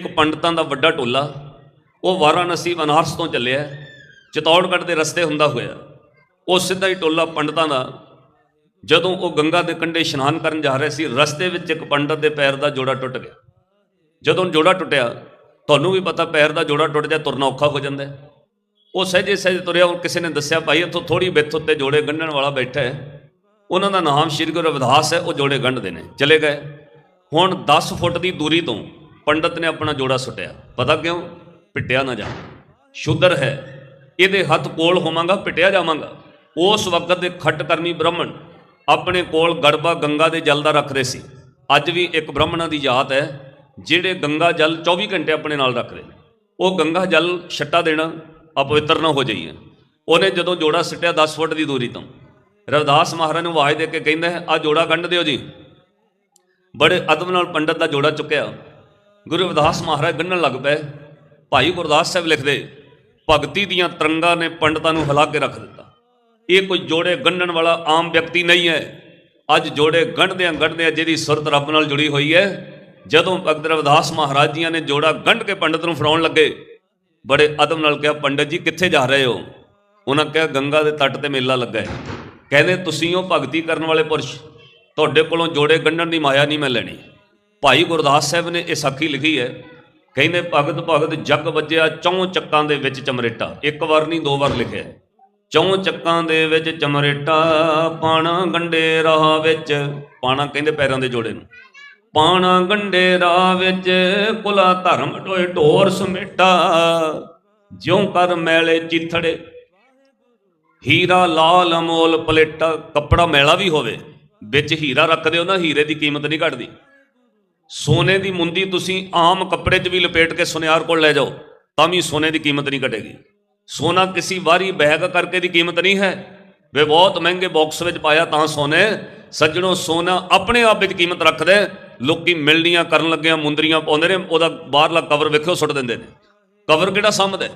ਇੱਕ ਪੰਡਤਾਂ ਦਾ ਵੱਡਾ ਟੋਲਾ ਉਹ ਵਾਰਾਣਸੀ ਬਨਾਰਸ ਤੋਂ ਚੱਲਿਆ ਹੈ, ਚਿਤੌੜਗੜ੍ਹ ਦੇ ਰਸਤੇ ਹੁੰਦਾ ਹੋਇਆ। ਉਹ ਸਿੱਧਾ ਹੀ ਟੋਲਾ ਪੰਡਤਾਂ ਦਾ ਜਦੋਂ ਉਹ ਗੰਗਾ ਦੇ ਕੰਢੇ ਇਸ਼ਨਾਨ ਕਰਨ ਜਾ ਰਹੇ ਸੀ ਰਸਤੇ ਵਿੱਚ ਇੱਕ ਪੰਡਤ ਦੇ ਪੈਰ ਦਾ ਜੋੜਾ ਟੁੱਟ ਗਿਆ। ਜਦੋਂ ਜੋੜਾ ਟੁੱਟਿਆ ਤੁਹਾਨੂੰ ਵੀ ਪਤਾ ਪੈਰ ਦਾ ਜੋੜਾ ਟੁੱਟ ਜਾ ਤੁਰਨਾ ਔਖਾ ਹੋ ਜਾਂਦਾ ਹੈ। ਉਹ ਸਹਿਜੇ ਸਹਿਜੇ ਤੁਰਿਆ ਉਹ ਕਿਸੇ ਨੇ ਦੱਸਿਆ ਭਾਈ ਇੱਥੋਂ ਥੋੜੀ ਬਿੱਥ ਉੱਤੇ ਜੋੜੇ ਗੰਢਣ ਵਾਲਾ ਬੈਠਾ ਹੈ। ਉਹਨਾਂ ਦਾ ਨਾਮ ਸ਼੍ਰੀ ਗੁਰੂ ਰਵਿਦਾਸ ਹੈ ਉਹ ਜੋੜੇ ਗੰਢਦੇ ਨੇ। ਚਲੇ ਗਏ। ਹੁਣ 10 ਫੁੱਟ ਦੀ ਦੂਰੀ ਤੋਂ ਪੰਡਤ ਨੇ ਆਪਣਾ ਜੋੜਾ ਸੁੱਟਿਆ। ਪਤਾ ਕਿਉਂ? ਪਿੱਟਿਆ ਨਾ ਜਾ ਸ਼ੁੱਧਰ ਹੈ। ਇਹਦੇ ਹੱਥ ਕੋਲ ਹੋਵਾਂਗਾ, ਪਿੱਟਿਆ ਜਾਵਾਂਗਾ। ਉਸ ਵਕਤ ਦੇ ਖੱਟ ਕਰਮੀ ਬ੍ਰਾਹਮਣ ਆਪਣੇ ਕੋਲ ਗੜਬਾ ਗੰਗਾ ਦੇ ਜਲ ਦਾ ਰੱਖਦੇ ਸੀ। ਅੱਜ ਵੀ ਇੱਕ ਬ੍ਰਾਹਮਣਾਂ ਦੀ ਯਾਦ ਹੈ, ਜਿਹੜੇ ਗੰਗਾ ਜਲ 24 ਘੰਟੇ ਆਪਣੇ ਨਾਲ ਰੱਖਦੇ ਨੇ। ਉਹ ਗੰਗਾ ਜਲ ਛੱਟਾ ਦੇਣਾ ਅਪਵਿੱਤਰ ਨਾ ਹੋ ਜਾਈਏ। ਉਹਨੇ ਜਦੋਂ ਜੋੜਾ ਸਿੱਟਿਆ 10 ਫੁੱਟ ਦੀ ਦੂਰੀ ਤੋਂ। ਰਵਿਦਾਸ ਮਹਾਰਾਜ ਨੂੰ ਆਵਾਜ਼ ਦੇ ਕੇ ਕਹਿੰਦਾ ਹੈ ਆ ਜੋੜਾ ਗੰਢ ਦਿਓ ਜੀ। ਬੜੇ ਅਦਬ ਨਾਲ ਪੰਡਤ ਦਾ ਜੋੜਾ ਚੁੱਕਿਆ। ਗੁਰੂ ਰਵਿਦਾਸ ਮਹਾਰਾਜ ਗੰਢਣ ਲੱਗ ਪਏ। ਭਾਈ ਗੁਰਦਾਸ ਸਾਹਿਬ ਲਿਖਦੇ, ਭਗਤੀ ਦੀਆਂ ਤਰੰਗਾਂ ਨੇ ਪੰਡਤਾਂ ਨੂੰ ਹਿਲਾ ਕੇ ਰੱਖ ਦਿੱਤਾ। ਇਹ ਕੋਈ ਜੋੜੇ ਗੰਢਣ ਵਾਲਾ ਆਮ ਵਿਅਕਤੀ ਨਹੀਂ ਹੈ। ਅੱਜ ਜੋੜੇ ਗੰਢਦਿਆਂ ਗੰਢਦਿਆਂ ਜਿਹਦੀ ਸੁਰਤ ਰੱਬ ਨਾਲ ਜੁੜੀ ਹੋਈ ਹੈ, ਜਦੋਂ ਭਗਤ ਰਵਿਦਾਸ ਮਹਾਰਾਜ ਜੀਆਂ ਨੇ ਜੋੜਾ ਗੰਢ ਕੇ ਪੰਡਤ ਨੂੰ ਫਰਾਉਣ ਲੱਗੇ, ਬੜੇ ਅਦਬ ਨਾਲ ਕਿਹਾ, ਪੰਡਤ ਜੀ, ਕਿੱਥੇ ਜਾ ਰਹੇ ਹੋ? ਉਹਨਾਂ ਕਿਹਾ, ਗੰਗਾ ਦੇ ਤੱਟ ਤੇ ਮੇਲਾ ਲੱਗਾ ਹੈ। ਕਹਿੰਦੇ, ਤੁਸੀਂ ਉਹ ਭਗਤੀ ਕਰਨ ਵਾਲੇ ਪੁਰਸ਼। ਤੁਹਾਡੇ ਕੋਲੋਂ ਜੋੜੇ ਗੰਢਣ ਦੀ ਮਾਇਆ ਨਹੀਂ ਮੈਂ ਲੈਣੀ। ਭਾਈ ਗੁਰਦਾਸ ਸਾਹਿਬ ਨੇ ਇਹ ਸਾਖੀ ਲਿਖੀ ਹੈ। ਕਹਿੰਦੇ, ਭਗਤ ਭਗਤ ਜਗ ਵੱਜਿਆ ਚੌਂ ਚੱਕਾਂ ਦੇ ਵਿੱਚ ਚਮਰੇਟਾ। ਇੱਕ ਵਾਰ ਨਹੀਂ, ਦੋ ਵਾਰ ਲਿਖਿਆ ਚੌਂ ਚੱਕਾਂ ਦੇ ਵਿੱਚ ਚਮਰੇਟਾ, ਪਾਣਾ ਗੰਡੇ ਰਾਹ ਵਿੱਚ। ਪਾਣਾ ਕਹਿੰਦੇ ਪੈਰਾਂ ਦੇ ਜੋੜੇ ਨੂੰ। ਪਾਣਾ ਗੰਡੇ ਰਾਹ ਵਿੱਚ, ਕੁਲਾ ਧਰਮ ਟੋਏ ਢੋਰ ਸਮੇਟਾ। ਜਿਉਂ ਕਰ ਮੈਲੇ ਚਿੱਥੜੇ। ਹੀਰਾ ਲਾਲ ਅਮੋਲ ਪਲੇਟਾ। ਕੱਪੜਾ ਮੈਲਾ ਵੀ ਹੋਵੇ। ਵਿੱਚ ਹੀਰਾ ਰੱਖਦੇ ਹੋ ਨਾ, ਹੀਰੇ ਦੀ ਕੀਮਤ ਨਹੀਂ ਘਟਦੀ। ਸੋਨੇ ਦੀ ਮੁੰਦੀ ਤੁਸੀਂ ਆਮ ਕੱਪੜੇ 'ਚ ਵੀ ਲਪੇਟ ਕੇ ਸੁਨਿਆਰ ਕੋਲ ਲੈ ਜਾਓ, ਤਾਂ ਵੀ ਸੋਨੇ ਦੀ ਕੀਮਤ ਨਹੀਂ ਘਟੇਗੀ। ਸੋਨਾ ਕਿਸੇ ਵਾਰੀ ਬੈਗ ਕਰਕੇ ਦੀ ਕੀਮਤ ਨਹੀਂ ਹੈ। ਵੇ ਬਹੁਤ ਮਹਿੰਗੇ ਬਾਕਸ ਵਿੱਚ ਪਾਇਆ ਤਾਂ ਸੋਨੇ, ਸੱਜਣੋ ਸੋਨਾ ਆਪਣੇ ਆਪ ਵਿੱਚ ਕੀਮਤ ਰੱਖਦਾ ਹੈ। ਲੋਕੀ ਮਿਲਣੀਆਂ ਕਰਨ ਲੱਗਿਆਂ ਮੁੰਦਰੀਆਂ ਪਾਉਂਦੇ ਨੇ, ਉਹਦਾ ਬਾਹਰਲਾ ਕਵਰ ਵੇਖਿਓ ਸੁੱਟ ਦਿੰਦੇ ਨੇ। ਕਵਰ ਕਿਹੜਾ ਸਮਝਦਾ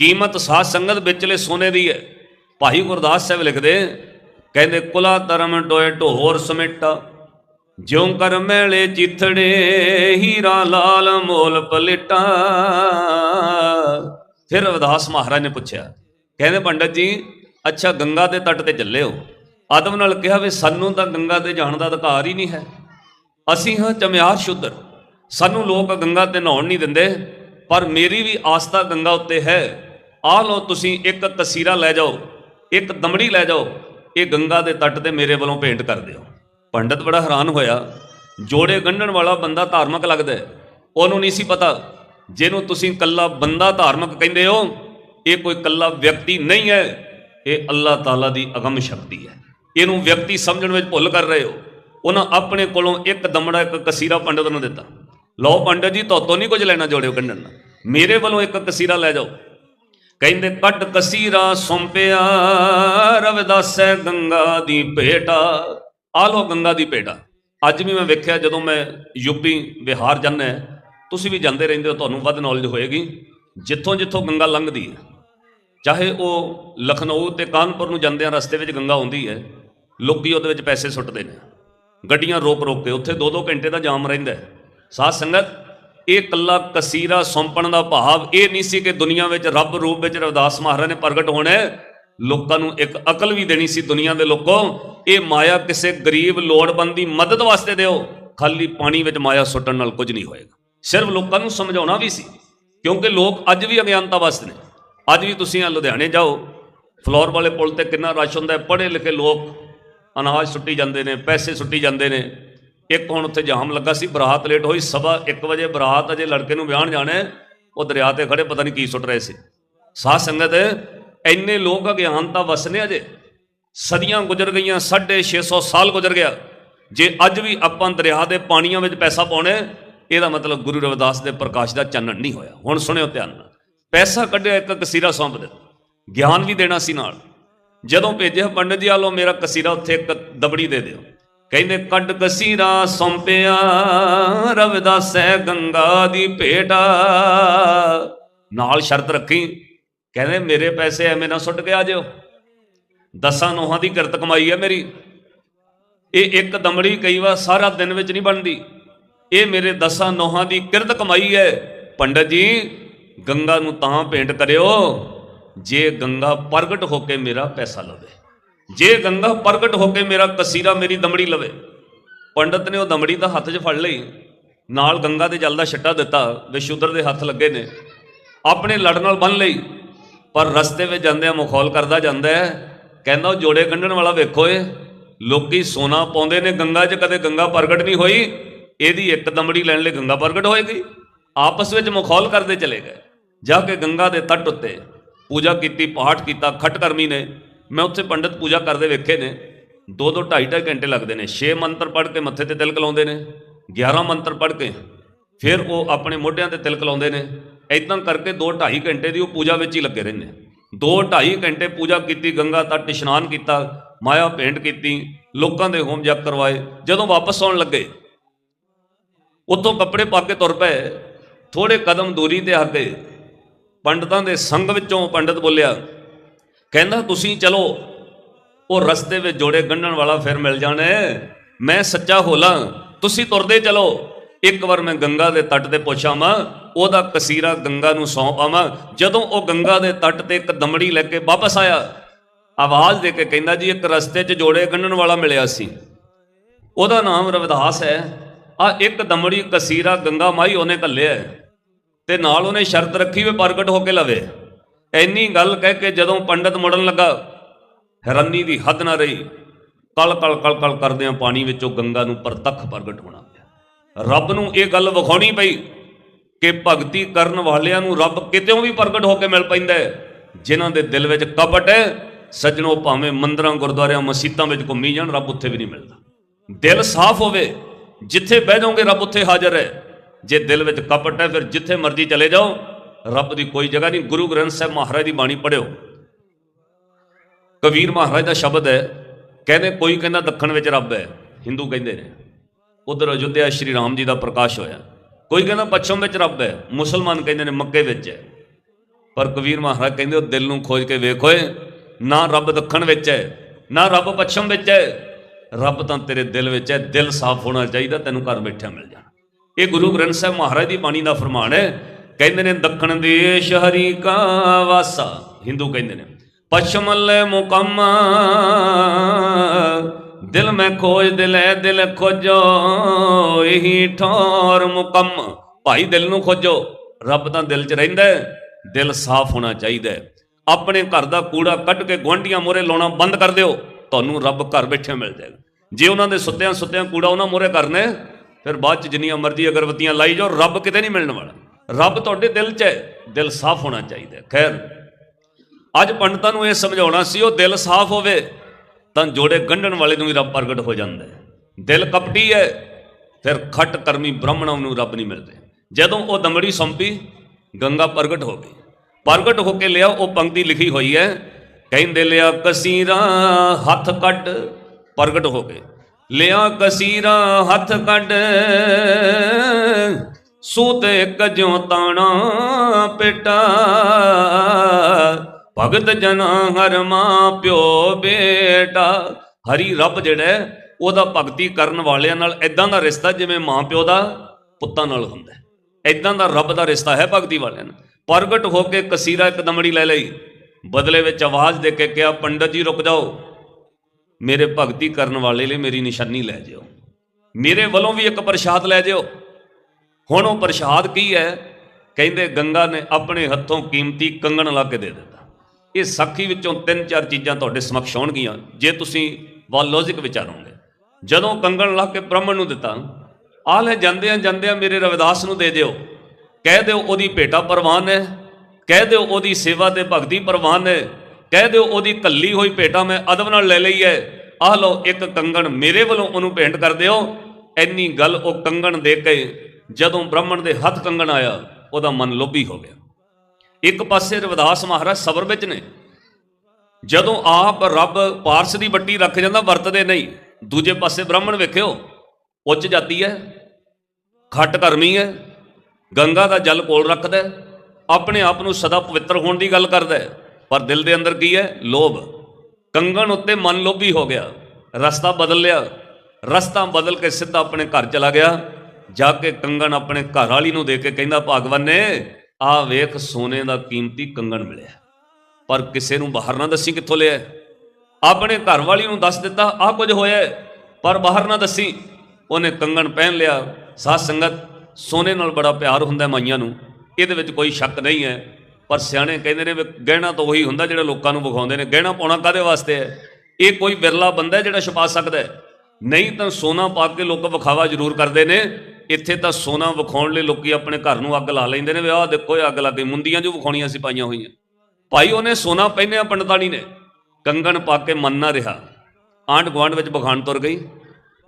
ਕੀਮਤ ਸਾਧ ਸੰਗਤ ਵਿਚਲੇ ਸੋਨੇ ਦੀ ਹੈ। ਭਾਈ ਗੁਰਦਾਸ ਸਾਹਿਬ ਲਿਖਦੇ, ਕਹਿੰਦੇ, ਕੁਲਾ ਧਰਮ ਟੋਏ ਢੋਰ ਸਮੇਟਾ ਜਿਉਂ ਕਰ ਮੈਲੇ ਚਿੱਥੜੇ ਹੀਰਾ ਲਾਲ ਮੋਲ ਪਲੇਟਾ। ਫਿਰ ਅਵਦਾਸ ਮਹਾਰਾਜ ਨੇ ਪੁੱਛਿਆ, ਕਹਿੰਦੇ ਪੰਡਤ ਜੀ, ਅੱਛਾ ਗੰਗਾ ਦੇ ਤੱਟ ਤੇ ਚੱਲੇ ਹੋ ਆਦਮ ਨਾਲ ਕਿਹਾ ਵੀ ਸਾਨੂੰ ਤਾਂ ਗੰਗਾ ਤੇ ਜਾਣ ਦਾ ਅਧਿਕਾਰ ਹੀ ਨਹੀਂ ਹੈ। ਅਸੀਂ ਹਾਂ ਚਮਿਆਰ ਸ਼ੁੱਧਰ ਸਾਨੂੰ ਲੋਕ ਗੰਗਾ ਤੇ ਨਹਾਉਣ ਨਹੀਂ ਦਿੰਦੇ, ਪਰ ਮੇਰੀ ਵੀ ਆਸਥਾ ਗੰਗਾ ਉੱਤੇ ਹੈ। ਆ ਲਓ ਤੁਸੀਂ ਇੱਕ ਤਸੀਰਾ ਲੈ ਜਾਓ, ਇੱਕ ਦਮੜੀ ਲੈ ਜਾਓ, ਇਹ ਗੰਗਾ ਦੇ ਤੱਟ ਤੇ ਮੇਰੇ ਵੱਲੋਂ ਭੇਂਟ ਕਰ ਦਿਓ। ਪੰਡਤ ਬੜਾ ਹੈਰਾਨ ਹੋਇਆ। ਜੋੜੇ ਗੰਢਣ ਵਾਲਾ ਬੰਦਾ ਧਾਰਮਿਕ ਲੱਗਦਾ ਉਹਨੂੰ ਨਹੀਂ ਸੀ ਪਤਾ। ਜਿਹਨੂੰ ਤੁਸੀਂ ਕੱਲਾ ਬੰਦਾ ਧਾਰਮਿਕ ਕਹਿੰਦੇ ਹੋ, ਇਹ ਕੋਈ ਕੱਲਾ ਵਿਅਕਤੀ ਨਹੀਂ ਹੈ। ਇਹ ਅੱਲਾਹ ਤਾਲਾ ਦੀ ਅਗਮ ਸ਼ਕਤੀ ਹੈ। ਇਹਨੂੰ ਵਿਅਕਤੀ ਸਮਝਣ ਵਿੱਚ ਭੁੱਲ ਕਰ ਰਹੇ ਹੋ। ਉਹਨਾਂ ਆਪਣੇ ਕੋਲੋਂ ਇੱਕ ਦਮੜਾ, ਇੱਕ ਕਸੀਰਾ ਪੰਡਤ ਨੂੰ ਦਿੱਤਾ। ਲਓ ਪੰਡਤ ਜੀ, ਤੁਹਾਤੋਂ ਨਹੀਂ ਕੁਝ ਲੈਣਾ ਜੋੜਿਓ ਗੰਢਣ ਨਾਲ ਮੇਰੇ ਵੱਲੋਂ ਇੱਕ ਕਸੀਰਾ ਲੈ ਜਾਓ। ਕਹਿੰਦੇ, ਕੱਟ ਕਸੀਰਾ ਸੌਂਪਿਆ, ਰਵਿਦਾਸੈ ਗੰਗਾ ਦੀ ਭੇਟਾ। ਆ ਲੋ ਗੰਗਾ ਦੀ ਭੇਟਾ ਅੱਜ ਵੀ ਮੈਂ ਵੇਖਿਆ, ਜਦੋਂ ਮੈਂ ਯੂਪੀ ਬਿਹਾਰ ਜਾਂਦਾ ਤੁਸੀਂ ਵੀ ਜਾਂਦੇ ਰਹਿੰਦੇ ਹੋ, ਤੁਹਾਨੂੰ ਵੱਧ ਨੌਲੇਜ ਹੋਏਗੀ। ਜਿੱਥੋਂ ਜਿੱਥੋਂ ਗੰਗਾ ਲੰਘਦੀ ਹੈ, ਚਾਹੇ ਉਹ ਲਖਨਊ ਤੇ ਕਾਨਪੁਰ ਨੂੰ ਜਾਂਦਿਆਂ ਰਸਤੇ ਵਿੱਚ ਗੰਗਾ ਆਉਂਦੀ ਹੈ, ਲੋਕੀ ਉਹਦੇ ਵਿੱਚ ਪੈਸੇ ਸੁੱਟਦੇ ਨੇ। ਗੱਡੀਆਂ ਰੋਕ ਰੋਕ ਕੇ, ਉੱਥੇ 2-2 ਘੰਟੇ ਦਾ ਜਾਮ ਰਹਿੰਦਾ ਹੈ। ਸਾਧ ਸੰਗਤ, ਇਹ ਕੱਲਾ ਕਸੀਰਾ ਸੌਂਪਣ ਦਾ ਭਾਵ ਇਹ ਨਹੀਂ ਸੀ ਕਿ ਦੁਨੀਆ ਵਿੱਚ ਰੱਬ ਰੂਪ ਵਿੱਚ ਰਵਿਦਾਸ ਮਹਾਰਾਜ ਨੇ ਪ੍ਰਗਟ ਹੋਣਾ ਲੋਕਾਂ ਨੂੰ ਇੱਕ ਅਕਲ ਵੀ ਦੇਣੀ ਸੀ ਦੁਨੀਆ ਦੇ ਲੋਕੋ। ਇਹ ਮਾਇਆ ਕਿਸੇ ਗਰੀਬ ਲੋੜਵੰਦ ਦੀ ਮਦਦ ਵਾਸਤੇ ਦਿਓ। ਖਾਲੀ ਪਾਣੀ ਵਿੱਚ ਮਾਇਆ ਸੁੱਟਣ ਨਾਲ ਕੁਝ ਨਹੀਂ ਹੋਏਗਾ। ਸਿਰਫ ਲੋਕਾਂ ਨੂੰ ਸਮਝਾਉਣਾ ਵੀ ਸੀ, ਕਿਉਂਕਿ ਲੋਕ ਅੱਜ ਵੀ ਅਗਿਆਨਤਾ ਵਾਸਤੇ ਨੇ। ਅੱਜ ਵੀ ਤੁਸੀਂ ਆ ਲੁਧਿਆਣੇ ਜਾਓ, ਫਲੋਰ ਵਾਲੇ ਪੁਲ ਤੇ ਕਿੰਨਾ ਰਸ਼ ਹੁੰਦਾ ਹੈ, ਪੜ੍ਹੇ ਲਿਖੇ ਲੋਕ ਅਨਾਜ ਸੁੱਟੀ ਜਾਂਦੇ ਨੇ, ਪੈਸੇ ਸੁੱਟੀ ਜਾਂਦੇ ਨੇ। ਇੱਕ ਹੁਣ ਉੱਥੇ ਜਾਮ ਲੱਗਾ ਸੀ, ਬਰਾਤ ਲੇਟ ਹੋਈ, ਸਵਾ 1 ਵਜੇ ਬਰਾਤ ਅਜੇ ਲੜਕੇ ਨੂੰ ਵਿਆਹਣ ਜਾਣਾ ਉਹ ਦਰਿਆ ਤੇ ਖੜੇ ਪਤਾ ਨਹੀਂ ਕੀ ਸੁੱਟ ਰਹੇ ਸੀ। ਸਾਧ ਸੰਗਤ, ਇੰਨੇ ਲੋਕ ਅਗਿਆਨਤਾ ਵਸਨੇ ਅਜੇ। ਸਦੀਆਂ ਗੁਜ਼ਰ ਗਈਆਂ 650 ਸਾਲ ਗੁਜ਼ਰ ਗਿਆ। ਜੇ ਅੱਜ ਵੀ ਆਪਾਂ ਦਰਿਆ ਦੇ ਪਾਣੀਆਂ ਵਿੱਚ ਪੈਸਾ ਪਾਉਣੇ, ਇਹਦਾ ਮਤਲਬ ਗੁਰੂ ਰਵਿਦਾਸ ਦੇ ਪ੍ਰਕਾਸ਼ ਦਾ ਚਾਨਣ ਨਹੀਂ ਹੋਇਆ। ਹੁਣ ਸੁਣਿਓ ਧਿਆਨ ਨਾਲ। ਪੈਸਾ ਕੱਢਿਆ, ਇੱਕ ਕਸੀਰਾ ਸੌਂਪ ਦਿੱਤਾ। ਗਿਆਨ ਵੀ ਦੇਣਾ ਸੀ ਨਾਲ। ਜਦੋਂ ਭੇਜਿਆ, ਪੰਡਤ ਜੀ ਆਲੋ ਮੇਰਾ ਕਸੀਰਾ ਉੱਥੇ ਇੱਕ ਦਬੜੀ ਦੇ ਦਿਓ। ਕਹਿੰਦੇ, ਕੱਢ ਕਸੀਰਾ ਸੌਂਪਿਆ, ਰਵਿਦਾਸੈ ਗੰਗਾ ਦੀ ਭੇਟਾ। ਨਾਲ ਸ਼ਰਤ ਰੱਖੀ। ਕਹਿੰਦੇ, ਮੇਰੇ ਪੈਸੇ ਐਵੇਂ ਨਾ ਸੁੱਟ ਕੇ ਆ ਜਿਓ। ਦਸਾਂ ਨੋਹਾਂ ਦੀ ਕਿਰਤ ਕਮਾਈ ਹੈ ਮੇਰੀ। ਇਹ ਇੱਕ ਦਮੜੀ ਕਈ ਵਾਰ ਸਾਰਾ ਦਿਨ ਵਿੱਚ ਨਹੀਂ ਬਣਦੀ। ਇਹ ਮੇਰੇ ਦਸਾਂ ਨੋਹਾਂ ਦੀ ਕਿਰਤ ਕਮਾਈ ਹੈ। ਪੰਡਤ ਜੀ, ਗੰਗਾ ਨੂੰ ਤਾਂ ਭੇਂਟ ਕਰਿਓ, ਜੇ ਗੰਗਾ ਪ੍ਰਗਟ ਹੋ ਕੇ ਮੇਰਾ ਪੈਸਾ ਲਵੇ। ਜੇ ਗੰਗਾ ਪ੍ਰਗਟ ਹੋ ਕੇ ਮੇਰਾ ਕਸੀਰਾ ਮੇਰੀ ਦਮੜੀ ਲਵੇ। ਪੰਡਤ ਨੇ ਉਹ ਦਮੜੀ ਦਾ ਹੱਥ 'ਚ ਫੜ ਲਈ। ਨਾਲ ਗੰਗਾ ਦੇ ਜਲ ਦਾ ਛੱਟਾ ਦਿੱਤਾ। ਵਿਸ਼ੁੱਧਰ ਦੇ ਹੱਥ ਲੱਗੇ ਨੇ। ਆਪਣੇ ਲੜ ਨਾਲ ਬੰਨ ਲਈ। ਪਰ ਰਸਤੇ ਵਿੱਚ ਜਾਂਦਿਆਂ ਮਖੌਲ ਕਰਦਾ ਜਾਂਦਾ ਹੈ। ਕਹਿੰਦਾ ਉਹ ਜੋੜੇ ਗੰਢਣ ਵਾਲਾ ਵੇਖੋ ਏ। ਲੋਕੀ ਸੋਨਾ ਪਾਉਂਦੇ ਨੇ ਗੰਗਾ 'ਚ, ਕਦੇ ਗੰਗਾ ਪ੍ਰਗਟ ਨਹੀਂ ਹੋਈ। ਇਹਦੀ ਇੱਕ ਦਮੜੀ ਲੈਣ ਲਈ ਗੰਗਾ ਪ੍ਰਗਟ ਹੋਏਗੀ। ਆਪਸ ਵਿੱਚ ਮੁਖੌਲ ਕਰਦੇ ਚਲੇ ਗਏ। ਜਾ ਕੇ ਗੰਗਾ ਦੇ ਤੱਟ ਉੱਤੇ ਪੂਜਾ ਕੀਤੀ, ਪਾਠ ਕੀਤਾ ਖਟਕਰਮੀ ਨੇ। ਮੈਂ ਉੱਥੇ ਪੰਡਤ ਪੂਜਾ ਕਰਦੇ ਵੇਖੇ ਨੇ। ਦੋ ਦੋ ਢਾਈ ਢਾਈ ਘੰਟੇ ਲੱਗਦੇ ਨੇ। 6 ਮੰਤਰ ਪੜ੍ਹ ਕੇ ਮੱਥੇ ਤੇ ਤਿਲਕ ਲਾਉਂਦੇ ਨੇ। 11 ਮੰਤਰ ਪੜ੍ਹ ਕੇ ਫਿਰ ਉਹ ਆਪਣੇ ਮੋਢਿਆਂ ਤੇ ਤਿਲਕ ਲਾਉਂਦੇ ਨੇ। ਇਦਾਂ ਕਰਕੇ ਦੋ ਢਾਈ ਘੰਟੇ ਦੀ ਉਹ ਪੂਜਾ ਵਿੱਚ ਹੀ ਲੱਗੇ ਰਹਿੰਦੇ। 2 ਢਾਈ ਘੰਟੇ ਪੂਜਾ ਕੀਤੀ, ਗੰਗਾ ਤੱਟ ਇਸ਼ਨਾਨ ਕੀਤਾ, ਮਾਇਆ ਭੇਂਟ ਕੀਤੀ, ਲੋਕਾਂ ਦੇ ਹੋਮ ਜਪ ਕਰਵਾਏ, ਜਦੋਂ ਵਾਪਸ ਆਉਣ ਲੱਗੇ, ਉੱਥੋਂ ਕੱਪੜੇ ਪਾ ਕੇ ਤੁਰ ਪਏ ਥੋੜੇ ਕਦਮ ਦੂਰੀ ਤੇ ਆ ਕੇ ਪੰਡਤਾਂ ਦੇ ਸੰਗ ਵਿੱਚੋਂ ਪੰਡਤ ਬੋਲਿਆ, ਕਹਿੰਦਾ, ਤੁਸੀਂ ਚਲੋ, ਉਹ ਰਸਤੇ ਵਿੱਚ ਜੋੜੇ ਗੰਢਣ ਵਾਲਾ ਫਿਰ ਮਿਲ ਜਾਣਾ ਹੈ। ਮੈਂ ਸੱਚਾ ਹੋਲਾਂ, ਤੁਸੀਂ ਤੁਰਦੇ ਚਲੋ ਇੱਕ ਵਾਰ ਮੈਂ ਗੰਗਾ ਦੇ ਤੱਟ ਤੇ ਪਹੁੰਚਾਵਾਂ, ਉਹਦਾ ਕਸੀਰਾ ਗੰਗਾ ਨੂੰ ਸੌਂਪ ਆਵਾਂ। ਜਦੋਂ ਉਹ ਗੰਗਾ ਦੇ ਤੱਟ ਤੇ ਇੱਕ ਦਮੜੀ ਲੈ ਕੇ ਵਾਪਸ ਆਇਆ, ਆਵਾਜ਼ ਦੇ ਕੇ ਕਹਿੰਦਾ, ਜੀ, ਇੱਕ ਰਸਤੇ 'ਚ ਜੋੜੇ ਗੰਢਣ ਵਾਲਾ ਮਿਲਿਆ ਸੀ। ਉਹਦਾ ਨਾਮ ਰਵਿਦਾਸ ਹੈ। ਆ ਇੱਕ ਦਮੜੀ ਕਸੀਰਾ ਗੰਗਾ ਮਾਈ ਉਹਨੇ ਘੱਲਿਆ ਹੈ। ਤੇ ਨਾਲ ਉਹਨੇ ਸ਼ਰਤ ਰੱਖੀ ਵੀ ਪ੍ਰਗਟ ਹੋ ਕੇ ਲਵੇ। ਐਨੀ ਗੱਲ ਕਹਿ ਕੇ ਜਦੋਂ ਪੰਡਤ ਮੁੜਨ ਲੱਗਾ, ਹੈਰਾਨੀ ਦੀ ਹੱਦ ਨਾ ਰਹੀ। ਕਲ ਕਲ ਕਲ ਕਲ ਕਰਦਿਆਂ ਪਾਣੀ ਵਿੱਚੋਂ ਗੰਗਾ ਨੂੰ ਪ੍ਰਤੱਖ ਪ੍ਰਗਟ ਹੋਣਾ। ਰੱਬ ਨੂੰ ਇਹ ਗੱਲ ਵਿਖਾਉਣੀ ਪਈ ਕਿ ਭਗਤੀ ਕਰਨ ਵਾਲਿਆਂ ਨੂੰ ਰੱਬ ਕਿਤੇੋਂ ਵੀ ਪ੍ਰਗਟ ਹੋ ਕੇ ਮਿਲ ਪੈਂਦਾ ਹੈ? ਜਿਨ੍ਹਾਂ ਦੇ ਦਿਲ ਵਿੱਚ ਕਪਟ ਹੈ, ਸੱਜਣੋ ਭਾਵੇਂ ਮੰਦਰਾਂ, ਗੁਰਦੁਆਰਿਆਂ, ਮਸਜਿਦਾਂ ਵਿੱਚ ਘੁੰਮੀ ਜਾਣ, ਰੱਬ ਉੱਥੇ ਵੀ ਨਹੀਂ ਮਿਲਦਾ। ਦਿਲ ਸਾਫ਼ ਹੋਵੇ, ਜਿੱਥੇ ਬਹਿ ਜਾਓਗੇ, ਰੱਬ ਉੱਥੇ ਹਾਜ਼ਰ ਹੈ। ਜੇ ਦਿਲ ਵਿੱਚ ਕਪਟ ਹੈ, ਫਿਰ ਜਿੱਥੇ ਮਰਜ਼ੀ ਚਲੇ ਜਾਓ, ਰੱਬ ਦੀ ਕੋਈ ਜਗ੍ਹਾ ਨਹੀਂ। ਗੁਰੂ ਗ੍ਰੰਥ ਸਾਹਿਬ ਮਹਾਰਾਜ ਦੀ ਬਾਣੀ ਪੜ੍ਹਿਓ। ਕਬੀਰ ਮਹਾਰਾਜ ਦਾ ਸ਼ਬਦ ਹੈ, ਕਹਿੰਦੇ ਕੋਈ ਕਹਿੰਦਾ ਦੱਖਣ ਵਿੱਚ ਰੱਬ ਹੈ, ਹਿੰਦੂ ਕਹਿੰਦੇ ਨੇ। ਉਧਰ ਅਯੁੱਧਿਆ ਸ਼੍ਰੀ ਰਾਮ ਜੀ ਦਾ ਪ੍ਰਕਾਸ਼ ਹੋਇਆ। ਕੋਈ ਕਹਿੰਦਾ ਪੱਛਮ ਵਿੱਚ ਰੱਬ ਹੈ, ਮੁਸਲਮਾਨ ਕਹਿੰਦੇ ਨੇ ਮੱਕੇ ਵਿੱਚ ਹੈ। ਪਰ ਕਬੀਰ ਮਹਾਰਾਜ ਕਹਿੰਦੇ ਉਹ ਦਿਲ ਨੂੰ ਖੋਜ ਕੇ ਵੇਖੋਏ ਨਾ ਰੱਬ ਦੱਖਣ ਵਿੱਚ ਹੈ, ਨਾ ਰੱਬ ਪੱਛਮ ਵਿੱਚ ਹੈ। ਰੱਬ ਤਾਂ ਤੇਰੇ ਦਿਲ ਵਿੱਚ ਹੈ, ਦਿਲ ਸਾਫ਼ ਹੋਣਾ ਚਾਹੀਦਾ, ਤੈਨੂੰ ਘਰ ਬੈਠਿਆ ਮਿਲ ਜਾਣਾ। ਇਹ ਗੁਰੂ ਗ੍ਰੰਥ ਸਾਹਿਬ ਮਹਾਰਾਜ ਦੀ ਬਾਣੀ ਦਾ ਫਰਮਾਨ ਹੈ, ਕਹਿੰਦੇ ਨੇ ਦੱਖਣ ਦੇਸ਼ ਹਰੀ ਕਾ ਵਾਸਾ, ਹਿੰਦੂ ਕਹਿੰਦੇ ਨੇ, ਪੱਛਮ ਲੈ ਮੁਕੰਮ ਦਿਲ ਮੈਂ ਖੋਜ ਦਿਲੇ ਦਿਲ ਖੋਜੋ, ਇਹੀ ਠੌਰ ਮੁਕੰਮ। ਭਾਈ ਦਿਲ ਨੂੰ ਖੋਜੋ, ਰੱਬ ਤਾਂ ਦਿਲ 'ਚ ਰਹਿੰਦਾ ਦਿਲ ਸਾਫ਼ ਹੋਣਾ ਚਾਹੀਦਾ ਆਪਣੇ ਘਰ ਦਾ ਕੂੜਾ ਕੱਢ ਕੇ ਗੁਆਂਢੀਆਂ ਮੋਰੇ ਲਾਉਣਾ ਬੰਦ ਕਰ ਦਿਓ, ਤੁਹਾਨੂੰ ਰੱਬ ਘਰ ਬੈਠੇ ਮਿਲ ਜਾਏਗਾ। ਜੇ ਉਹਨਾਂ ਦੇ ਸੁੱਤਿਆਂ ਸੁੱਤਿਆਂ ਕੂੜਾ ਉਹਨਾਂ ਮੋਰੇ ਕਰਨਾ ਫਿਰ ਬਾਅਦ ਚ ਜਿੰਨੀਆਂ ਮਰਜ਼ੀ ਅਗਰਬੱਤੀਆਂ ਲਾਈ ਜਾਓ, ਰੱਬ ਕਿਤੇ ਨਹੀਂ ਮਿਲਣ ਵਾਲਾ। ਰੱਬ ਤੁਹਾਡੇ ਦਿਲ 'ਚ ਹੈ, ਦਿਲ ਸਾਫ਼ ਹੋਣਾ ਚਾਹੀਦਾ ਖੈਰ, ਅੱਜ ਪੰਡਤਾਂ ਨੂੰ ਇਹ ਸਮਝਾਉਣਾ ਸੀ, ਉਹ ਦਿਲ ਸਾਫ਼ ਹੋਵੇ। ਤਾਂ ਜੋੜੇ ਗੰਢਣ ਵਾਲੇ ਨੂੰ ਵੀ ਰੱਬ ਪ੍ਰਗਟ ਹੋ ਜਾਂਦਾ ਹੈ। ਦਿਲ ਕਪਟੀ ਹੈ, ਫਿਰ ਖੱਟ ਕਰਮੀ ਬ੍ਰਾਹਮਣਾਂ ਨੂੰ ਰੱਬ ਨਹੀਂ ਮਿਲਦੇ। ਜਦੋਂ ਉਹ ਦਮੜੀ ਸੰਪੀ, ਗੰਗਾ ਪ੍ਰਗਟ ਹੋ ਗਈ। ਪ੍ਰਗਟ ਹੋ ਕੇ ਲਿਆ, ਉਹ ਪੰਕਤੀ ਲਿਖੀ ਹੋਈ ਹੈ, ਕਹਿੰਦੇ ਲਿਆ ਕਸੀਰਾ ਹੱਥ ਕੱਢ, ਪ੍ਰਗਟ ਹੋ ਗਏ। ਲਿਆ ਕਸੀਰਾ ਹੱਥ ਕੱਢ, ਸੂਤੇ ਇੱਕ ਤਾਣਾ ਪੇਟਾ ਭਗਤ ਜਨਾ ਹਰ ਮਾਂ ਪਿਓ ਬੇਟਾ। ਹਰੀ ਰੱਬ ਜਿਹੜਾ ਉਹਦਾ ਭਗਤੀ ਕਰਨ ਵਾਲਿਆਂ ਨਾਲ ਇਦਾਂ ਦਾ ਰਿਸ਼ਤਾ ਜਿਵੇਂ ਮਾਂ ਪਿਓ ਦਾ ਪੁੱਤਾਂ ਨਾਲ ਹੁੰਦਾ ਹੈ। ਦਾ ਰੱਬ ਦਾ ਰਿਸ਼ਤਾ ਹੈ ਭਗਤੀ ਵਾਲਿਆਂ ਨਾਲ। ਪ੍ਰਗਟ ਹੋ ਕੇ ਕਸੀਰਾ ਇੱਕ ਦਮੜੀ ਲੈ ਲਈ। ਬਦਲੇ ਵਿੱਚ ਆਵਾਜ਼ ਦੇ ਕੇ ਕਿਹਾ, ਪੰਡਤ ਜੀ, ਰੁਕ ਜਾਓ। ਮੇਰੇ ਭਗਤੀ ਕਰਨ ਵਾਲੇ ਲਈ ਮੇਰੀ ਨਿਸ਼ਾਨੀ ਲੈ ਜਿਓ। ਮੇਰੇ ਵੱਲੋਂ ਵੀ ਇੱਕ ਪ੍ਰਸ਼ਾਦ ਲੈ ਜਿਓ। ਹੁਣ ਉਹ ਪ੍ਰਸ਼ਾਦ ਕੀ ਹੈ? ਕਹਿੰਦੇ, ਗੰਗਾ ਨੇ ਆਪਣੇ ਹੱਥੋਂ ਕੀਮਤੀ ਕੰਗਣ ਲਾ ਕੇ ਦੇ ਦਿੱਤਾ। ਇਹ ਸਾਖੀ ਵਿੱਚੋਂ ਤਿੰਨ ਚਾਰ ਚੀਜ਼ਾਂ ਤੁਹਾਡੇ ਸਮਕਸ਼ ਹੋਣਗੀਆਂ, ਜੇ ਤੁਸੀਂ ਵਾ ਲੌਜੀਕ ਵਿਚਾਰੋਗੇ ਜਦੋਂ ਕੰਗਣ ਲਾ ਕੇ ਬ੍ਰਾਹਮਣ ਨੂੰ ਦਿੱਤਾ ਆ ਲੈ ਜਾਂਦਿਆਂ ਜਾਂਦਿਆਂ ਮੇਰੇ ਰਵਿਦਾਸ ਨੂੰ ਦੇ ਦਿਓ। ਕਹਿ ਦਿਓ ਉਹਦੀ ਭੇਟਾ ਪ੍ਰਵਾਨ ਹੈ, ਕਹਿ ਦਿਓ ਉਹਦੀ ਸੇਵਾ ਤੇ ਭਗਤੀ ਪ੍ਰਵਾਨ ਹੈ, ਕਹਿ ਦਿਓ ਉਹਦੀ ਕੱਲੀ ਹੋਈ ਭੇਟਾ ਮੈਂ ਅਦਬ ਨਾਲ ਲੈ ਲਈ ਹੈ। ਆਹ ਲਓ, ਇੱਕ ਕੰਗਣ ਮੇਰੇ ਵੱਲੋਂ ਉਹਨੂੰ ਭੇਂਟ ਕਰ ਦਿਓ। ਐਨੀ ਗੱਲ ਉਹ ਕੰਗਣ ਦੇ ਕੇ ਜਦੋਂ ਬ੍ਰਾਹਮਣ ਦੇ ਹੱਥ ਕੰਗਣ ਆਇਆ, ਉਹਦਾ ਮਨ ਲੋਭੀ ਹੋ ਗਿਆ। ਇੱਕ ਪਾਸੇ ਰਵਿਦਾਸ ਮਹਾਰਾਜ ਸਬਰ ਵਿੱਚ ਨੇ। ਜਦੋਂ ਆਪ ਰੱਬ ਪਾਰਸ ਦੀ ਬੱਟੀ ਰੱਖ ਜਾਂਦਾ ਵਰਤਦੇ ਨਹੀਂ। ਦੂਜੇ ਪਾਸੇ ਬ੍ਰਾਹਮਣ ਵੇਖਿਓ ਉੱਚ ਜਾਤੀ ਹੈ ਖੱਟ ਕਰਮੀ ਹੈ ਗੰਗਾ ਦਾ ਜਲ ਕੋਲ ਰੱਖਦਾ ਆਪਣੇ ਆਪ ਨੂੰ ਸਦਾ ਪਵਿੱਤਰ ਹੋਣ ਦੀ ਗੱਲ ਕਰਦਾ ਹੈ, ਪਰ ਦਿਲ ਦੇ ਅੰਦਰ ਕੀ ਹੈ? ਲੋਭ। ਕੰਗਣ ਉੱਤੇ ਮਨ ਲੋਭੀ ਹੋ ਗਿਆ। ਰਸਤਾ ਬਦਲ ਲਿਆ। ਰਸਤਾ ਬਦਲ ਕੇ ਸਿੱਧਾ ਆਪਣੇ ਘਰ ਚਲਾ ਗਿਆ। ਜਾ ਕੇ ਕੰਗਣ ਆਪਣੇ ਘਰ ਵਾਲੀ ਨੂੰ ਦੇ ਕੇ ਕਹਿੰਦਾ ਭਗਵਾਨ ਨੇ ਆ ਵੇਖ ਸੋਨੇ ਦਾ ਕੀਮਤੀ ਕੰਗਣ ਮਿਲਿਆ। ਪਰ ਕਿਸੇ ਨੂੰ ਬਾਹਰ ਨਾ ਦੱਸੀ ਕਿੱਥੋਂ ਲਿਆ ਆਪਣੇ ਘਰ ਵਾਲੀ ਨੂੰ ਦੱਸ ਦਿੱਤਾ ਆ ਕੁਝ ਹੋਇਆ ਪਰ ਬਾਹਰ ਨਾ ਦੱਸੀ। ਉਹਨੇ ਕੰਗਣ ਪਹਿਨ ਲਿਆ। ਸਾਧ ਸੰਗਤ, ਸੋਨੇ ਨਾਲ ਬੜਾ ਪਿਆਰ ਹੁੰਦਾ ਮਾਈਆਂ ਨੂੰ। ਇਹਦੇ ਵਿੱਚ ਕੋਈ ਸ਼ੱਕ ਨਹੀਂ ਹੈ। ਪਰ ਸਿਆਣੇ ਕਹਿੰਦੇ ਨੇ ਵੀ ਗਹਿਣਾ ਤਾਂ ਉਹੀ ਹੁੰਦਾ ਜਿਹੜਾ ਲੋਕਾਂ ਨੂੰ ਵਿਖਾਉਂਦੇ ਨੇ। ਗਹਿਣਾ ਪਾਉਣਾ ਕਾਦੇ ਵਾਸਤੇ ਹੈ? ਇਹ ਕੋਈ ਬਿਰਲਾ ਬੰਦਾ ਜਿਹੜਾ ਛਪਾ ਸਕਦਾ ਹੈ? ਨਹੀਂ ਤਾਂ ਸੋਨਾ ਪਾ ਕੇ ਲੋਕ ਵਿਖਾਵਾ ਜ਼ਰੂਰ ਕਰਦੇ ਨੇ। ਇੱਥੇ ਤਾਂ ਸੋਨਾ ਵਿਖਾਉਣ ਲਈ ਲੋਕੀ ਆਪਣੇ ਘਰ ਨੂੰ ਅੱਗ ਲਾ ਲੈਂਦੇ ਨੇ ਵੀ ਆਹ ਦੇਖੋ ਇਹ ਅੱਗ ਲੱਗ ਗਈ। ਮੁੰਦੀਆਂ ਜੋ ਵਿਖਾਉਣੀਆਂ ਸੀ ਪਾਈਆਂ ਹੋਈਆਂ। ਭਾਈ, ਉਹਨੇ ਸੋਨਾ ਪਹਿਨਿਆ ਪੰਡਤਾਣੀ ਨੇ। ਕੰਗਣ ਪਾ ਕੇ ਮੰਨ ਨਾ ਰਿਹਾ। ਆਂਢ ਗੁਆਂਢ ਵਿੱਚ ਵਿਖਾਣ ਤੁਰ ਗਈ।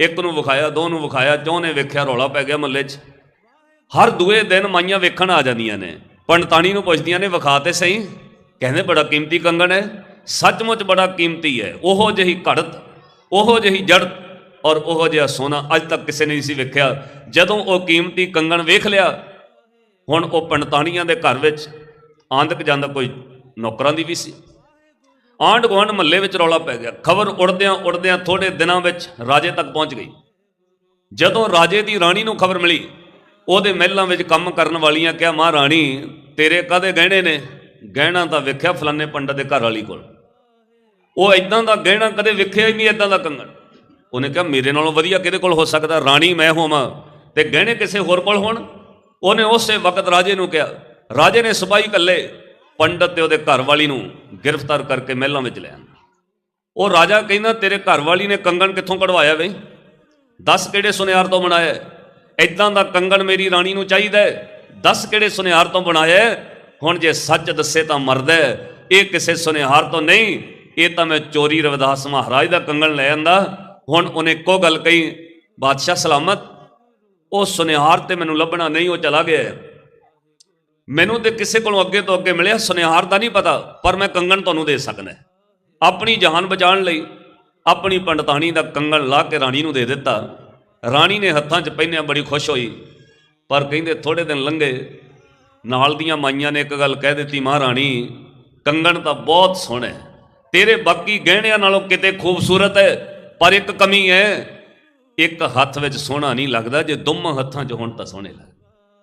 ਇੱਕ ਨੂੰ ਵਿਖਾਇਆ, ਦੋ ਨੂੰ ਵਿਖਾਇਆ, ਚੌਂ ਨੇ ਵੇਖਿਆ ਰੌਲਾ ਪੈ ਗਿਆ ਮੱਲੇ 'ਚ। ਹਰ ਦੂਏ ਦਿਨ ਮਾਈਆਂ ਵੇਖਣ ਆ ਜਾਂਦੀਆਂ ਨੇ। ਪੰਡਤਾਣੀ ਨੂੰ ਪੁੱਛਦੀਆਂ ਨੇ, ਵਿਖਾ ਤੇ ਸਹੀ? ਕਹਿੰਦੇ, ਬੜਾ ਕੀਮਤੀ ਕੰਗਣ ਹੈ। ਸੱਚਮੁੱਚ ਬੜਾ ਕੀਮਤੀ ਹੈ। ਉਹੋ ਜਿਹੀ ਘੜਤ, ਉਹੋ ਜਿਹੀ ਜੜਤ ਔਰ ਉਹ ਜਿਹਾ ਸੋਨਾ ਅੱਜ ਤੱਕ ਕਿਸੇ ਨੇ ਨਹੀਂ ਸੀ ਵੇਖਿਆ। ਜਦੋਂ ਉਹ ਕੀਮਤੀ ਕੰਗਣ ਵੇਖ ਲਿਆ, ਹੁਣ ਉਹ ਪੰਡਤਾਣੀਆਂ ਦੇ ਘਰ ਵਿੱਚ ਆਂਦਕ ਜਾਂਦਾ ਕੋਈ ਨੌਕਰਾਂ ਦੀ ਵੀ ਸੀ। ਆਂਢ ਗੁਆਂਢ ਮਹੱਲੇ ਵਿੱਚ ਰੌਲਾ ਪੈ ਗਿਆ। ਖਬਰ ਉੜਦਿਆਂ ਉੜਦਿਆਂ ਥੋੜੇ ਦਿਨਾਂ ਵਿੱਚ ਰਾਜੇ ਤੱਕ ਪਹੁੰਚ ਗਈ। ਜਦੋਂ ਰਾਜੇ ਦੀ ਰਾਣੀ ਨੂੰ ਖਬਰ ਮਿਲੀ, ਉਹਦੇ ਮਹਿਲਾਂ ਵਿੱਚ ਕੰਮ ਕਰਨ ਵਾਲੀਆਂ ਕਿਹਾ, ਮਾਂ ਰਾਣੀ, ਤੇਰੇ ਕਾਦੇ ਗਹਿਣੇ ਨੇ? ਗਹਿਣਾ ਤਾਂ ਵੇਖਿਆ ਫਲਾਨੇ ਪੰਡਤ ਦੇ ਘਰ ਵਾਲੀ ਕੋਲ। ਉਹ ਇਦਾਂ ਦਾ ਗਹਿਣਾ ਕਦੇ ਵੇਖਿਆ ਹੀ ਨਹੀਂ ਇਦਾਂ ਦਾ ਕੰਗਣ। ਉਹਨੇ ਕਿਹਾ, ਮੇਰੇ ਨਾਲੋਂ ਵਧੀਆ ਕਿਹਦੇ ਕੋਲ ਹੋ ਸਕਦਾ? ਰਾਣੀ ਮੈਂ ਹੋਵਾਂ। ਤੇ ਗਹਿਣੇ ਕਿਸੇ ਹੋਰ ਕੋਲ ਹੋਣ? ਉਹਨੇ ਉਸੇ ਵਕਤ ਰਾਜੇ ਨੂੰ ਕਿਹਾ, ਰਾਜੇ ਨੇ ਸਿਪਾਹੀ ਕੱਲੇ ਪੰਡਤ ਤੇ ਉਹਦੇ ਘਰ ਵਾਲੀ ਨੂੰ ਗ੍ਰਿਫਤਾਰ ਕਰਕੇ ਮਹਿਲਾਂ ਵਿੱਚ ਲੈ ਆਂਦਾ। ਉਹ ਰਾਜਾ ਕਹਿੰਦਾ, ਤੇਰੇ ਘਰ ਵਾਲੀ ਨੇ ਕੰਗਣ ਕਿੱਥੋਂ ਕਢਵਾਇਆ ਵੇ? ਦੱਸ ਕਿਹੜੇ ਸੁਨਿਆਰ ਤੋਂ ਬਣਾਇਆ ਹੈ? ਦਾ ਕੰਗਣ ਮੇਰੀ ਰਾਣੀ ਨੂੰ ਚਾਹੀਦਾ ਹੈ। ਦੱਸ ਕਿਹੜੇ ਸੁਨਿਆਰ ਤੋਂ ਬਣਾਇਆ ਹੁਣ ਜੇ ਸੱਚ ਦੱਸੇ ਤਾਂ ਮਰਦਾ ਇਹ ਕਿਸੇ ਸੁਨਿਆਰ ਤੋਂ ਨਹੀਂ। ਇਹ ਤਾਂ ਮੈਂ ਚੋਰੀ ਰਵਿਦਾਸ ਮਹਾਰਾਜ ਦਾ ਕੰਗਣ ਲੈ ਆਂਦਾ। ਹੁਣ ਉਹਨੇ ਇੱਕੋ ਗੱਲ ਕਹੀ, ਬਾਦਸ਼ਾਹ ਸਲਾਮਤ, ਉਹ ਸੁਨਿਹਾਰ ਤੇ ਮੈਨੂੰ ਲੱਭਣਾ ਨਹੀਂ, ਉਹ ਚਲਾ ਗਿਆ ਮੈਨੂੰ ਤੇ ਕਿਸੇ ਕੋਲੋਂ ਅੱਗੇ ਤੋਂ ਅੱਗੇ ਮਿਲਿਆ, ਸੁਨਿਹਾਰ ਦਾ ਨਹੀਂ ਪਤਾ, ਪਰ ਮੈਂ ਕੰਗਣ ਤੁਹਾਨੂੰ ਦੇ ਸਕਦਾ ਆਪਣੀ ਜਾਨ ਬਚਾਉਣ ਲਈ ਆਪਣੀ ਪੰਡਤਾਣੀ ਦਾ ਕੰਗਣ ਲਾ ਕੇ ਰਾਣੀ ਨੂੰ ਦੇ ਦਿੱਤਾ। ਰਾਣੀ ਨੇ ਹੱਥਾਂ 'ਚ ਪਹਿਨਿਆ, ਬੜੀ ਖੁਸ਼ ਹੋਈ। ਪਰ ਕਹਿੰਦੇ ਥੋੜੇ ਦਿਨ ਲੰਘੇ, ਨਾਲ ਦੀਆਂ ਮਾਈਆਂ ਨੇ ਇੱਕ ਗੱਲ ਕਹਿ ਦਿੱਤੀ ਮਹਾਰਾਣੀ ਕੰਗਣ ਤਾਂ ਬਹੁਤ ਸੋਹਣਾ ਹੈ। ਤੇਰੇ ਬਾਕੀ ਗਹਿਣਿਆਂ ਨਾਲੋਂ ਕਿਤੇ ਖੂਬਸੂਰਤ ਹੈ। ਪਰ ਇੱਕ ਕਮੀ ਹੈ, ਇੱਕ ਹੱਥ ਵਿੱਚ ਸੋਹਣਾ ਨਹੀਂ ਲੱਗਦਾ, ਜੇ ਦੋਵਾਂ ਹੱਥਾਂ 'ਚ ਹੁਣ ਤਾਂ ਸੋਹਣੇ ਲੱਗ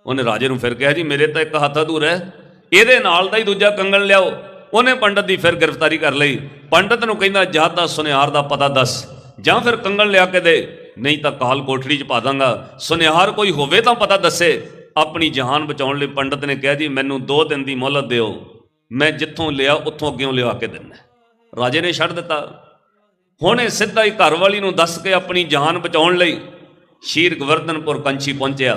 ਉਹਨੇ ਰਾਜੇ ਨੂੰ ਫਿਰ ਕਿਹਾ, ਜੀ, ਮੇਰੇ ਤਾਂ ਇੱਕ ਹੱਥ ਅਧੂਰਾ ਹੈ। ਇਹਦੇ ਨਾਲ ਦਾ ਹੀ ਦੂਜਾ ਕੰਗਣ ਲਿਆਓ। ਉਹਨੇ ਪੰਡਤ ਦੀ ਫਿਰ ਗ੍ਰਿਫਤਾਰੀ ਕਰ ਲਈ। ਪੰਡਤ ਨੂੰ ਕਹਿੰਦਾ, ਜਾਂ ਤਾਂ ਸੁਨਿਆਰ ਦਾ ਪਤਾ ਦੱਸ। ਜਾਂ ਫਿਰ ਕੰਗਣ ਲਿਆ ਕੇ ਦੇ। ਨਹੀਂ ਤਾਂ ਕਾਲ ਕੋਠੜੀ 'ਚ ਪਾ ਦਾਂਗਾ। ਸੁਨਿਆਰ ਕੋਈ ਹੋਵੇ ਤਾਂ ਪਤਾ ਦੱਸੇ। ਆਪਣੀ ਜਾਨ ਬਚਾਉਣ ਲਈ ਪੰਡਤ ਨੇ ਕਿਹਾ, ਜੀ, ਮੈਨੂੰ 2 ਦਿਨ ਦੀ ਮੋਹਲਤ ਦਿਓ। ਮੈਂ ਜਿੱਥੋਂ ਲਿਆ, ਉੱਥੋਂ ਅੱਗੇੋਂ ਲਿਆ ਕੇ ਦਿੰਦਾ ਰਾਜੇ ਨੇ ਛੱਡ ਦਿੱਤਾ। ਹੁਣੇ ਸਿੱਧਾ ਹੀ ਘਰ ਵਾਲੀ ਨੂੰ ਦੱਸ ਕੇ ਆਪਣੀ ਜਾਨ ਬਚਾਉਣ ਲਈ ਸ਼ੀਰ ਗਵਰਧਨਪੁਰ ਕੰਚੀ ਪਹੁੰਚਿਆ।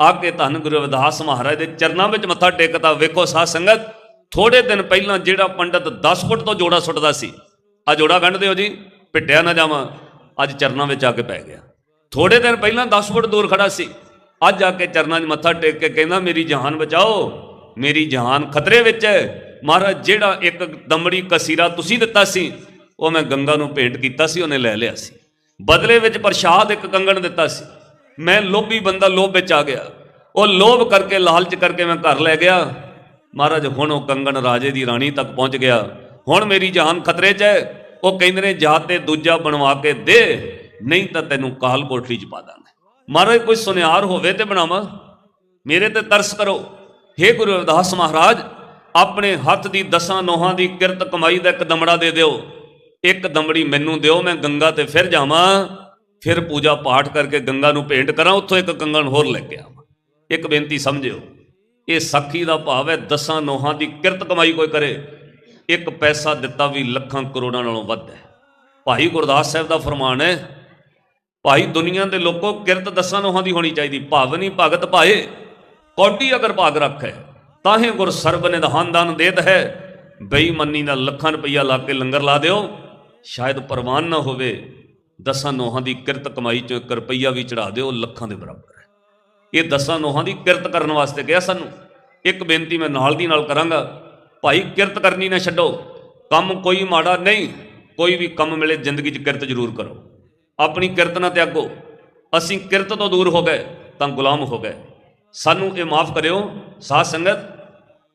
ਆ ਕੇ ਧੰਨ ਗੁਰੂ ਰਵਿਦਾਸ ਮਹਾਰਾਜ ਦੇ ਚਰਨਾਂ ਵਿੱਚ ਮੱਥਾ ਟੇਕਦਾ ਵੇਖੋ ਸਾਧ ਸੰਗਤ ਥੋੜੇ ਦਿਨ ਪਹਿਲਾਂ ਜਿਹੜਾ ਪੰਡਤ 10 ਫੁੱਟ ਤੋਂ ਜੋੜਾ ਸੁੱਟਦਾ ਸੀ ਆ ਜੋੜਾ ਗੰਢਦੇ ਹੋ ਜੀ, ਪਿੱਟਿਆ ਨਾ ਜਾਵਾਂ, ਅੱਜ ਚਰਨਾਂ ਵਿੱਚ ਆ ਕੇ ਪੈ ਗਿਆ। ਥੋੜੇ ਦਿਨ ਪਹਿਲਾਂ 10 ਫੁੱਟ ਦੂਰ ਖੜਾ ਸੀ, ਅੱਜ ਆ ਕੇ ਚਰਨਾਂ 'ਚ ਮੱਥਾ ਟੇਕ ਕੇ ਕਹਿੰਦਾ, ਮੇਰੀ ਜਾਨ ਬਚਾਓ, ਮੇਰੀ ਜਾਨ ਖਤਰੇ ਵਿੱਚ ਹੈ, ਮਹਾਰਾਜ ਜਿਹੜਾ ਇੱਕ ਦਮੜੀ ਕਸੀਰਾ ਤੁਸੀਂ ਦਿੱਤਾ ਸੀ ਉਹ ਮੈਂ ਗੰਗਾ ਨੂੰ ਭੇਂਟ ਕੀਤਾ ਸੀ, ਉਹਨੇ ਲੈ ਲਿਆ ਸੀ। ਬਦਲੇ ਵਿੱਚ ਪ੍ਰਸ਼ਾਦ ਇੱਕ ਕੰਗਣ ਦਿੱਤਾ ਸੀ। ਮੈਂ ਲੋਭੀ ਬੰਦਾ ਲੋਭ ਵਿੱਚ ਆ ਗਿਆ। ਉਹ ਲੋਭ ਕਰਕੇ, ਲਾਲਚ ਕਰਕੇ ਮੈਂ ਘਰ ਲੈ ਗਿਆ। ਮਹਾਰਾਜ, ਹੁਣ ਉਹ ਕੰਗਣ ਰਾਜੇ ਦੀ ਰਾਣੀ ਤੱਕ ਪਹੁੰਚ ਗਿਆ। ਹੁਣ ਮੇਰੀ ਜਾਨ ਖਤਰੇ 'ਚ ਹੈ। ਉਹ ਕਹਿੰਦੇ ਨੇ, ਜਾ ਤੇ ਦੂਜਾ ਬਣਵਾ ਕੇ ਦੇ, ਨਹੀਂ ਤਾਂ ਤੈਨੂੰ ਕਾਲ ਕੋਠੜੀ 'ਚ ਪਾ ਦਾਂਗੇ। ਮਹਾਰਾਜ, ਕੋਈ ਸੁਨਿਆਰ ਹੋਵੇ ਤੇ ਬਣਾਵਾ। ਮੇਰੇ ਤੇ ਤਰਸ ਕਰੋ। हे ਗੁਰੂ ਰਵਿਦਾਸ ਮਹਾਰਾਜ, ਆਪਣੇ ਹੱਥ ਦੀ ਦਸਾਂ ਨੋਹਾਂ ਦੀ ਕਿਰਤ ਕਮਾਈ ਦਾ ਇੱਕ ਦਮੜਾ ਦੇ ਦਿਓ। ਇੱਕ ਦਮੜੀ ਮੈਨੂੰ ਦਿਓ, ਮੈਂ ਗੰਗਾ ਤੇ ਫਿਰ ਜਾਵਾਂ। ਫਿਰ ਪੂਜਾ ਪਾਠ ਕਰਕੇ ਗੰਗਾ ਨੂੰ ਭੇਂਟ ਕਰਾਂ, ਉੱਥੋਂ ਇੱਕ ਕੰਗਣ ਹੋਰ ਲੈ ਕੇ ਆਵਾਂ। ਇੱਕ ਬੇਨਤੀ ਸਮਝਿਓ, ਇਹ ਸਾਖੀ ਦਾ ਭਾਵ ਹੈ, ਦਸਾਂ ਨੋਹਾਂ ਦੀ ਕਿਰਤ ਕਮਾਈ ਕੋਈ ਕਰੇ। ਇੱਕ ਪੈਸਾ ਦਿੱਤਾ ਵੀ ਲੱਖਾਂ ਕਰੋੜਾਂ ਨਾਲੋਂ ਵੱਧ ਹੈ। ਭਾਈ ਗੁਰਦਾਸ ਸਾਹਿਬ ਦਾ ਫਰਮਾਨ ਹੈ, ਭਾਈ ਦੁਨੀਆ ਦੇ ਲੋਕੋ ਕਿਰਤ ਦਸਾਂ ਨੋਹਾਂ ਦੀ ਹੋਣੀ ਚਾਹੀਦੀ ਭਾਵਨੀ ਭਗਤ ਭਾਏ। ਕੌਡੀ ਅਗਰ ਭਾਗ ਰੱਖੇ ਤਾਹੇ ਗੁਰ ਸਰਬ ਨਿਧਾਨ ਦਾਨ ਦੇਤ ਹੈ। ਬੇਈਮਾਨੀ ਦਾ ਲੱਖਾਂ ਰੁਪਈਆ ਲਾ ਕੇ ਲੰਗਰ ਲਾ ਦਿਓ। ਸ਼ਾਇਦ ਪ੍ਰਵਾਨ ਨਾ ਹੋਵੇ, ਦਸਾਂ ਨੋਹਾਂ ਦੀ ਕਿਰਤ ਕਮਾਈ ਚੋਂ ਇੱਕ ਰੁਪਈਆ ਵੀ ਚੜਾ ਦਿਓ ਲੱਖਾਂ ਦੇ ਬਰਾਬਰ ਹੈ। ਇਹ ਦਸਾਂ ਨੋਹਾਂ ਦੀ ਕਿਰਤ ਕਰਨ ਵਾਸਤੇ ਕਿਹਾ ਸਾਨੂੰ। ਇੱਕ ਬੇਨਤੀ ਮੈਂ ਨਾਲ ਦੀ ਨਾਲ ਕਰਾਂਗਾ, ਭਾਈ ਕਿਰਤ ਕਰਨੀ ਨਾ ਛੱਡੋ, ਕੰਮ ਕੋਈ ਮਾੜਾ ਨਹੀਂ, ਕੋਈ ਵੀ ਕੰਮ ਮਿਲੇ ਜ਼ਿੰਦਗੀ 'ਚ ਕਿਰਤ ਜ਼ਰੂਰ ਕਰੋ। ਆਪਣੀ ਕਿਰਤ ਨਾ ਤਿਆਗੋ, ਅਸੀਂ ਕਿਰਤ ਤੋਂ ਦੂਰ ਹੋ ਗਏ, ਤਾਂ ਗੁਲਾਮ ਹੋ ਗਏ। ਸਾਨੂੰ ਇਹ ਮਾਫ ਕਰਿਓ, ਸਾਧ ਸੰਗਤ,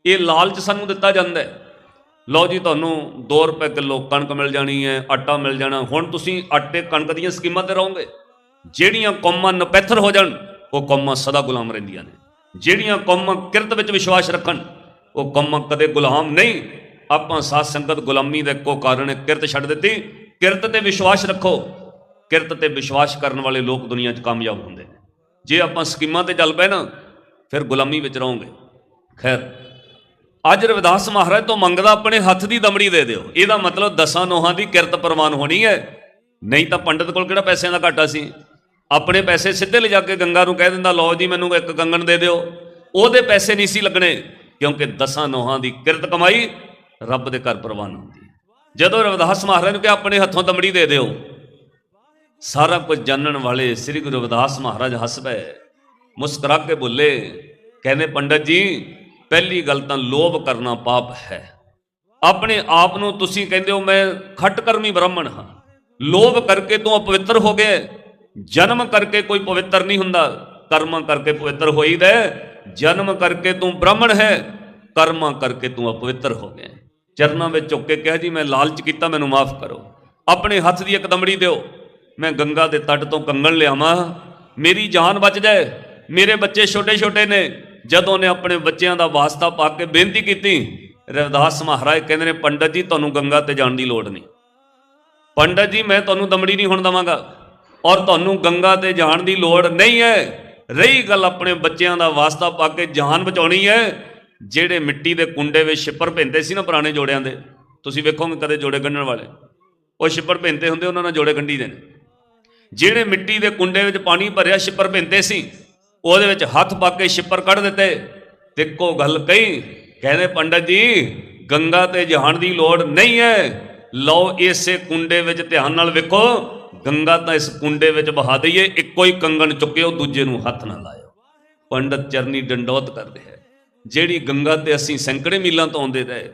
ਇਹ ਲਾਲਚ ਸਾਨੂੰ ਦਿੱਤਾ ਜਾਂਦਾ ਹੈ। ਲਓ ਜੀ, ਤੁਹਾਨੂੰ 2 ਰੁਪਏ ਕਿਲੋ ਕਣਕ ਮਿਲ ਜਾਣੀ ਹੈ, ਆਟਾ ਮਿਲ ਜਾਣਾ। ਹੁਣ ਤੁਸੀਂ ਆਟੇ ਕਣਕ ਦੀਆਂ ਸਕੀਮਾਂ ਤੇ ਰਹੋਗੇ। ਜਿਹੜੀਆਂ ਕੌਮਾਂ ਨਪੈਥਰ ਹੋ ਜਾਣ, ਉਹ ਕੌਮਾਂ ਸਦਾ ਗੁਲਾਮ ਰਹਿੰਦੀਆਂ ਨੇ। ਜਿਹੜੀਆਂ ਕੌਮਾਂ ਕਿਰਤ ਵਿੱਚ ਵਿਸ਼ਵਾਸ ਰੱਖਣ, ਉਹ ਕੌਮਾਂ ਕਦੇ ਗੁਲਾਮ ਨਹੀਂ। ਆਪਾਂ ਸਾਧ ਸੰਗਤ ਗੁਲਾਮੀ ਦਾ ਇੱਕੋ ਕਾਰਨ ਕਿਰਤ ਛੱਡ ਦਿੱਤੀ। ਕਿਰਤ ਤੇ ਵਿਸ਼ਵਾਸ ਰੱਖੋ। ਕਿਰਤ ਤੇ ਵਿਸ਼ਵਾਸ ਕਰਨ ਵਾਲੇ ਲੋਕ ਦੁਨੀਆ 'ਚ ਕਾਮਯਾਬ ਹੁੰਦੇ ਨੇ। ਜੇ ਆਪਾਂ ਸਕੀਮਾਂ ਤੇ ਚੱਲ ਪਏ ਨਾ, ਫਿਰ ਗੁਲਾਮੀ ਵਿੱਚ ਰਹੋਗੇ। ਖੈਰ ਅੱਜ ਰਵਿਦਾਸ ਮਹਾਰਾਜ ਤੋਂ ਮੰਗਦਾ ਆਪਣੇ ਹੱਥ ਦੀ ਦਮੜੀ ਦੇ ਦਿਓ। ਇਹਦਾ ਮਤਲਬ ਦਸਾਂ ਨੋਹਾਂ ਦੀ ਕਿਰਤ ਪ੍ਰਵਾਨ ਹੋਣੀ ਹੈ। ਨਹੀਂ ਤਾਂ ਪੰਡਤ ਕੋਲ ਕਿਹੜਾ ਪੈਸਿਆਂ ਦਾ ਘਾਟਾ ਸੀ? ਆਪਣੇ ਪੈਸੇ ਸਿੱਧੇ ਲਿਜਾ ਕੇ ਗੰਗਾ ਨੂੰ ਕਹਿ ਦਿੰਦਾ, ਲਓ ਜੀ, ਮੈਨੂੰ ਇੱਕ ਕੰਗਣ ਦੇ ਦਿਓ। ਉਹਦੇ ਪੈਸੇ ਨਹੀਂ ਸੀ ਲੱਗਣੇ, ਕਿਉਂਕਿ ਦਸਾਂ ਨੋਹਾਂ ਦੀ ਕਿਰਤ ਕਮਾਈ ਰੱਬ ਦੇ ਘਰ ਪ੍ਰਵਾਨ ਹੁੰਦੀ ਜਦੋਂ ਰਵਿਦਾਸ ਮਹਾਰਾਜ ਨੂੰ ਕਿਹਾ, ਆਪਣੇ ਹੱਥੋਂ ਦਮੜੀ ਦੇ ਦਿਓ, ਸਾਰਾ ਕੁਝ ਜਾਣਨ ਵਾਲੇ ਸ੍ਰੀ ਗੁਰੂ ਰਵਿਦਾਸ ਮਹਾਰਾਜ ਹੱਸ ਪਏ। ਮੁਸਕਰਾ ਕੇ ਬੋਲੇ, ਕਹਿੰਦੇ, ਪੰਡਤ ਜੀ ਪਹਿਲੀ ਗੱਲ ਤਾਂ ਲੋਭ ਕਰਨਾ ਪਾਪ ਹੈ। ਆਪਣੇ ਆਪ ਨੂੰ ਤੁਸੀਂ ਕਹਿੰਦੇ ਹੋ, ਮੈਂ ਖੱਟ ਕਰਮੀ ਬ੍ਰਾਹਮਣ ਹਾਂ। ਲੋਭ ਕਰਕੇ ਤੂੰ ਅਪਵਿੱਤਰ ਹੋ ਗਏ ਜਨਮ ਕਰਕੇ ਕੋਈ ਪਵਿੱਤਰ ਨਹੀਂ ਹੁੰਦਾ। ਕਰਮਾਂ ਕਰਕੇ ਪਵਿੱਤਰ ਹੋਈਦਾ ਹੈ। ਜਨਮ ਕਰਕੇ ਤੂੰ ਬ੍ਰਾਹਮਣ ਹੈ। ਕਰਮਾਂ ਕਰਕੇ ਤੂੰ ਅਪਵਿੱਤਰ ਹੋ ਗਿਆ। ਚਰਨਾਂ ਵਿੱਚ ਝੁੱਕ ਕੇ ਕਿਹਾ, ਜੀ, ਮੈਂ ਲਾਲਚ ਕੀਤਾ, ਮੈਨੂੰ ਮਾਫ ਕਰੋ। ਆਪਣੇ ਹੱਥ ਦੀ ਇੱਕ ਦਮੜੀ ਦਿਓ। ਮੈਂ ਗੰਗਾ ਦੇ ਤੱਟ ਤੋਂ ਕੰਗਣ ਲਿਆਵਾਂ। ਮੇਰੀ ਜਾਨ ਬਚ ਜਾਏ। ਮੇਰੇ ਬੱਚੇ ਛੋਟੇ ਛੋਟੇ ਨੇ। ਜਦੋਂ ਨੇ ਆਪਣੇ ਬੱਚਿਆਂ ਦਾ ਵਾਸਤਾ ਪਾ ਕੇ ਬੇਨਤੀ ਕੀਤੀ, ਰਵਿਦਾਸ ਮਹਾਰਾਜ ਕਹਿੰਦੇ ਨੇ, ਪੰਡਤ ਜੀ, ਤੁਹਾਨੂੰ ਗੰਗਾ ਤੇ ਜਾਣ ਦੀ ਲੋੜ ਨਹੀਂ। ਪੰਡਤ ਜੀ, ਮੈਂ ਤੁਹਾਨੂੰ ਦਮੜੀ ਨਹੀਂ ਹੁਣ ਦਵਾਂਗਾ। ਔਰ ਤੁਹਾਨੂੰ ਗੰਗਾ ਤੇ ਜਾਣ ਦੀ ਲੋੜ ਨਹੀਂ ਹੈ। ਰਹੀ ਗੱਲ ਆਪਣੇ ਬੱਚਿਆਂ ਦਾ ਵਾਸਤਾ ਪਾ ਕੇ ਜਾਨ ਬਚਾਉਣੀ ਹੈ। ਜਿਹੜੇ ਮਿੱਟੀ ਦੇ ਕੁੰਡੇ ਵਿੱਚ ਛਿੱਪਰ ਪੈਂਦੇ ਸੀ ਨਾ ਪੁਰਾਣੇ ਜੋੜਿਆਂ ਦੇ, ਤੁਸੀਂ ਵੇਖੋਗੇ ਕਦੇ ਜੋੜੇ ਗੰਢਣ ਵਾਲੇ? ਉਹ ਛਿੱਪਰ ਪੈਂਦੇ ਹੁੰਦੇ, ਉਹਨਾਂ ਨਾਲ ਜੋੜੇ ਗੰਢੀ ਦੇ ਨੇ। ਜਿਹੜੇ ਮਿੱਟੀ ਦੇ ਕੁੰਡੇ ਵਿੱਚ ਪਾਣੀ ਭਰਿਆ, ਛਿੱਪਰ ਪੈਂਦੇ ਸੀ। ਉਹਦੇ ਵਿੱਚ ਹੱਥ ਪਾ ਕੇ ਛਿੱਪਰ ਕੱਢ ਦਿੱਤੇ। ਤੇ ਗੱਲ ਕਹੀ। ਕਹਿੰਦੇ, ਪੰਡਤ ਜੀ, ਗੰਗਾ ਤੇ ਜਹਾਨ ਦੀ ਲੋੜ ਨਹੀਂ ਹੈ। ਲਓ, ਇਸੇ ਕੁੰਡੇ ਵਿੱਚ ਧਿਆਨ ਨਾਲ ਵੇਖੋ। ਗੰਗਾ ਤਾਂ ਇਸ ਕੁੰਡੇ ਵਿੱਚ ਬਹਾ ਦਈਏ, ਇੱਕੋ ਹੀ ਕੰਗਣ ਚੁੱਕਿਓ, ਦੂਜੇ ਨੂੰ ਹੱਥ ਨਾ ਲਾਇਓ। ਪੰਡਤ ਚਰਨੀ ਡੰਡੋਤ ਕਰਦੇ ਹੈ। ਜਿਹੜੀ ਗੰਗਾ ਤੇ ਅਸੀਂ ਸੈਂਕੜੇ ਮੀਲਾਂ ਤੋਂ ਆਉਂਦੇ ਰਹੇ,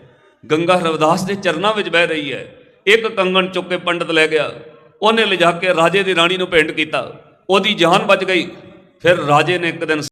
ਗੰਗਾ ਰਵਿਦਾਸ ਦੇ ਚਰਨਾਂ ਵਿੱਚ ਬਹਿ ਰਹੀ ਹੈ। ਇੱਕ ਕੰਗਣ ਚੁੱਕ ਕੇ ਪੰਡਤ ਲੈ ਗਿਆ। ਉਹਨੇ ਲਿਜਾ ਕੇ ਰਾਜੇ ਦੀ ਰਾਣੀ ਨੂੰ ਭੇਂਟ ਕੀਤਾ। ਉਹਦੀ ਜਾਨ ਬਚ ਗਈ। ਫਿਰ ਰਾਜੇ ਨੇ ਇੱਕ ਦਿਨ